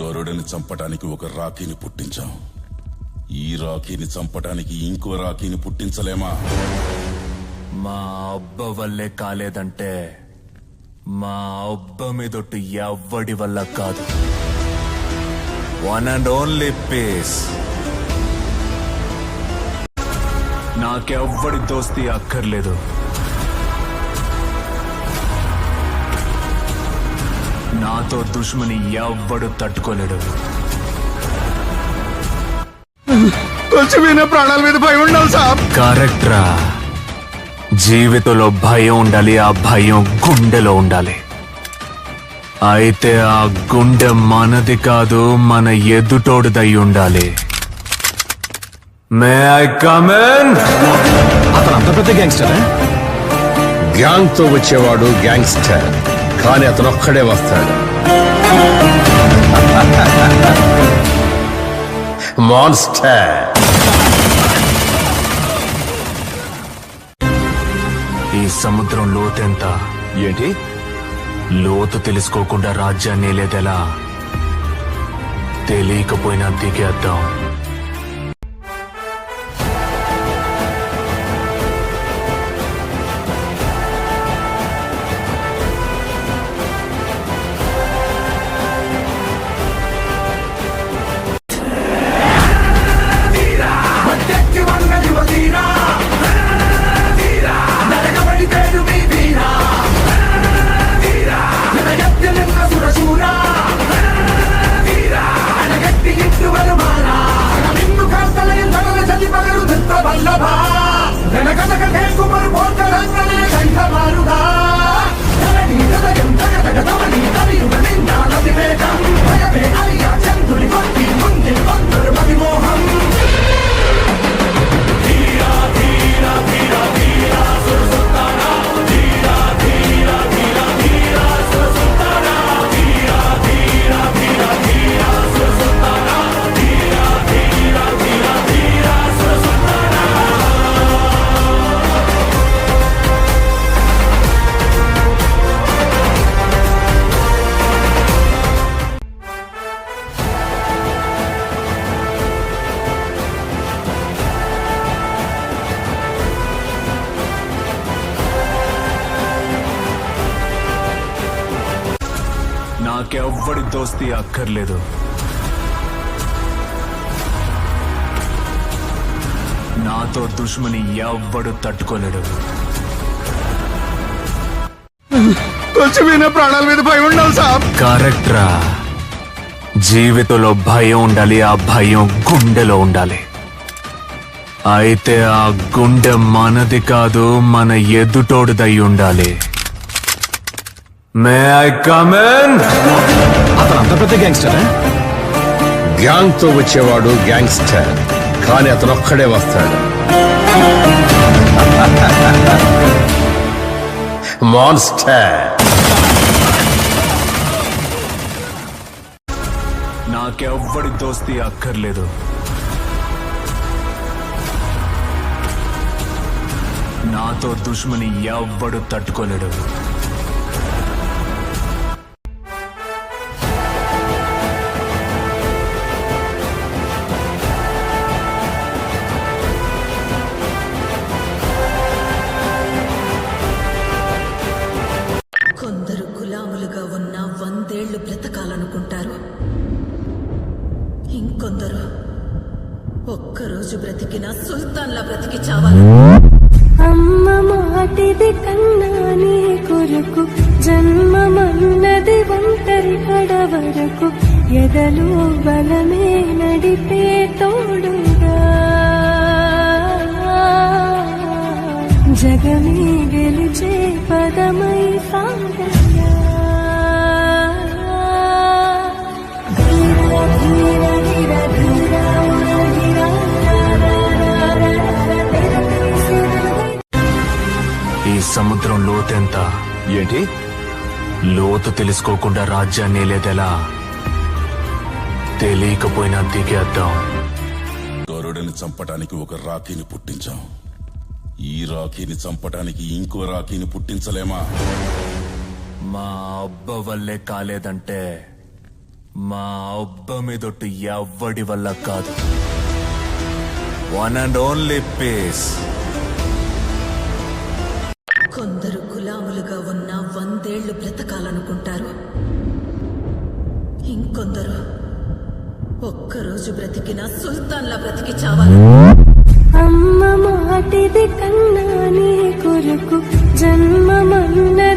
గరుడని చంపటానికి ఒక రాఖీని పుట్టించాం. ఈ రాఖీని చంపటానికి ఇంకో రాఖీని పుట్టించలేమా? మా అబ్బ వల్లే కాలేదంటే మా అబ్బ మీదొట్టు ఎవ్వడి వల్ల కాదు. వన్ అండ్ ఓన్లీ పేస్ నాకెవ్వడి దోస్తి అక్కర్లేదు. నాతో దుష్మని ఎవ్వడు తట్టుకోలేడు. కొంచెమైనా ప్రాణాల మీద భయం ఉండాలి సాబ్. కరెక్ట్ రా జీవితంలో భయం ఉండాలి ఆ భయం గుండెలో ఉండాలి. అయితే ఆ గుండె మనది కాదు మన ఎదుటోడిదై ఉండాలి. మే ఐ కమెన్ అతను అంత పెద్ద గ్యాంగ్స్టర్ గ్యాంగ్తో వచ్చేవాడు గ్యాంగ్స్టర్ కానీ అతను ఒక్కడే వస్తాడు. మాన్స్టర్ ఈ సముద్రం లోతెంత ఏంటి? లోతు తెలుసుకోకుండా రాజ్యాన్ని లేదెలా తెలియకపోయినా దిగేద్దాం. నాకెవ్వడి దోస్తి అక్కర్లేదు. నాతో దుష్మని ఎవ్వడు తట్టుకోలేడు. కొంచెమైనా ప్రాణాల మీద భయం ఉండాలి సాబ్. కరెక్ట్ రా జీవితంలో భయం ఉండాలి ఆ భయం గుండెలో ఉండాలి. అయితే ఆ గుండె మనది కాదు మన ఎదుటోడిదై ఉండాలి. మే ఐ కమెన్ అతను అంత పెద్ద గ్యాంగ్స్టర్ గ్యాంగ్తో వచ్చేవాడు గ్యాంగ్స్టర్ కానీ అతను ఒక్కడే వస్తాడు. మాన్స్టర్ నాకెవ్వడి దోస్తి అక్కర్లేదు. నాతో దుష్మని ఎవ్వడు తట్టుకోలేడు. రోజు బ్రతికిన సుల్తాన్లా బ్రతికి చావాలి. అమ్మ మాటిది కన్నా నీ కొరకు జన్మమన్నది ఒంటరి కడ వరకు ఎదలో బలమే నడిపే తోడుగా. జగమే గెలిచే పదమై సాగ సముద్రం లోతెంత ఏంటి? లోతు తెలుసుకోకుండా రాజ్యాన్ని లేదెలా తెలియకపోయినా దిగేద్దాం గరుడిని చంపటానికి ఒక రాఖీని పుట్టించాం. ఈ రాఖీని చంపటానికి ఇంకో రాఖీని పుట్టించలేమా? మా అబ్బ వల్లే కాలేదంటే మా అబ్బ మీదొట్టు ఎవ్వడి వల్ల కాదు. వన్ అండ్ ఓన్లీ పేస్ కొందరు గులాములుగా ఉన్న వందేళ్ళు బ్రతకాలనుకుంటారు. ఇంకొందరు ఒక్కరోజు బ్రతికిన సుల్తాన్లా బ్రతికి చావాలి. అమ్మ మాటిది కన్నా నీ కొరకు జన్మమన్నది